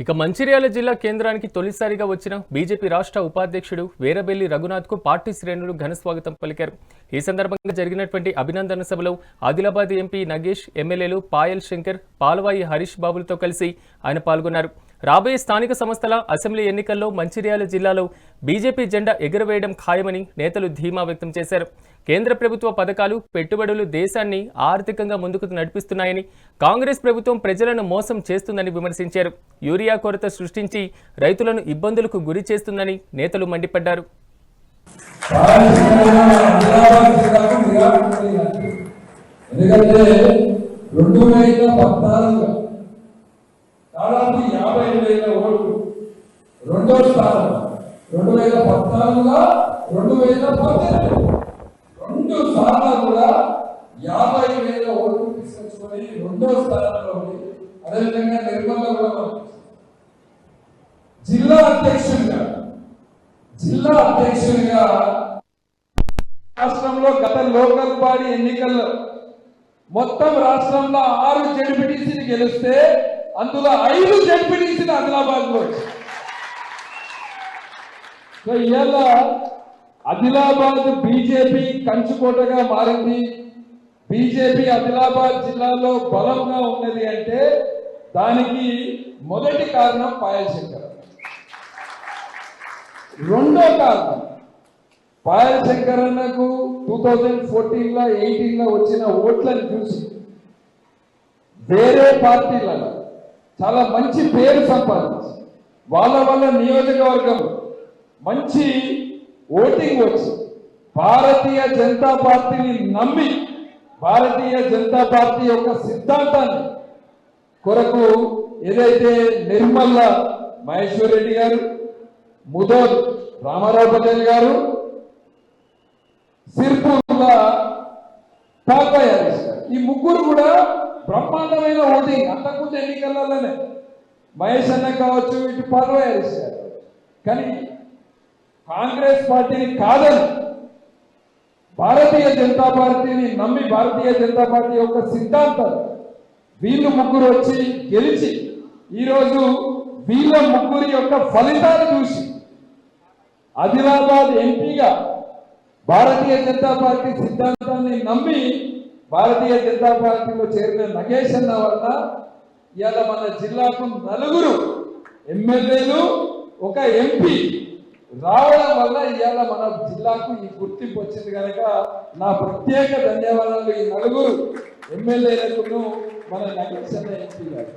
ఇక మంచిర్యాల జిల్లా కేంద్రానికి తొలిసారిగా వచ్చిన బీజేపీ రాష్ట్ర ఉపాధ్యక్షుడు వీరబెల్లి రఘునాథ్కు పార్టీ శ్రేణులు ఘన స్వాగతం పలికారు. ఈ సందర్భంగా జరిగినటువంటి అభినందన సభలో ఆదిలాబాద్ ఎంపీ నగేష్ ఎమ్మెల్యేలు పాయల్ శంకర్ పాలవాయి హరీష్ బాబులతో కలిసి ఆయన పాల్గొన్నారు. రాబోయే స్థానిక సంస్థల అసెంబ్లీ ఎన్నికల్లో మంచిర్యాల జిల్లాలో బీజేపీ జెండా ఎగురవేయడం ఖాయమని నేతలు ధీమా వ్యక్తం చేశారు. కేంద్ర ప్రభుత్వ పథకాలు పెట్టుబడులు దేశాన్ని ఆర్థికంగా ముందుకు నడిపిస్తున్నాయని కాంగ్రెస్ ప్రభుత్వం ప్రజలను మోసం చేస్తుందని విమర్శించారు. యూరియా కొరత సృష్టించి రైతులను ఇబ్బందులకు గురి చేస్తుందని నేతలు మండిపడ్డారు. ఎందుకంటే రెండు వేల పద్నాలుగు దాదాపు యాభై వేల ఓట్లు. రెండో స్థానం. రెండు వేల పద్నాలుగుగా రెండు వేల పద్దెనిమిది రెండు సార్లు కూడా యాభై వేల ఓట్లు తీసుకొచ్చుకొని రెండో స్థానంలో ఉంది. అదేవిధంగా నిర్మల కూడా జిల్లా అధ్యక్షుడిగా జిల్లా అధ్యక్షుడిగా రాష్ట్రంలో గత లోకల్ బాడీ ఎన్నికల్లో మొత్తం రాష్ట్రంలో ఆరు జడ్పీటీసీని గెలిస్తే అందులో ఐదు జడ్పీటీసీలు ఆదిలాబాద్లో సో ఇవాళ ఆదిలాబాద్ బీజేపీ కంచుకోటగా మారింది. బీజేపీ ఆదిలాబాద్ జిల్లాలో బలంగా ఉన్నది అంటే దానికి మొదటి కారణం పాయలశంకర్ రెండో కారణం పాయల్ అన్నకు టూ థౌజండ్ ఫోర్టీన్లో ఎయిటీన్లో వచ్చిన ఓట్లను చూసి వేరే పార్టీలలో చాలా మంచి పేరు సంపాదించి వాళ్ళ వల్ల నియోజకవర్గం మంచి ఓటింగ్ వచ్చి భారతీయ జనతా పార్టీని నమ్మి భారతీయ జనతా పార్టీ యొక్క సిద్ధాంతాన్ని కొరకు ఏదైతే నిర్మల్ల మహేశ్వర్ రెడ్డి గారు ముదోల్ రామారావు పటేల్ గారు సిర్పూర్ల టాకాయ్ ఈ ముగ్గురు కూడా బ్రహ్మాండమైన ఓటింగ్ అంతకుముందు ఎన్నికలలోనే మహేష్ అన్న కావచ్చు ఇటు పార్వై కానీ కాంగ్రెస్ పార్టీని కాదని భారతీయ జనతా పార్టీని నమ్మి భారతీయ జనతా పార్టీ యొక్క సిద్ధాంతం వీళ్ళు ముగ్గురు వచ్చి గెలిచి ఈరోజు వీళ్ళ ముగ్గురి యొక్క ఫలితాలు చూసి ఆదిలాబాద్ ఎంపీగా భారతీయ జనతా పార్టీ సిద్ధాంతాన్ని నమ్మి భారతీయ జనతా పార్టీలో చేరిన నగేష్ అన్న వల్ల ఇవాళ మన జిల్లాకు నలుగురు ఎమ్మెల్యేలు ఒక ఎంపీ రావడం వల్ల ఇవాళ మన జిల్లాకు ఈ గుర్తింపు వచ్చింది కనుక నా ప్రత్యేక ధన్యవాదాలు ఈ నలుగురు ఎమ్మెల్యేలకు మన నగేష్ అన్న ఎంపీ గారు.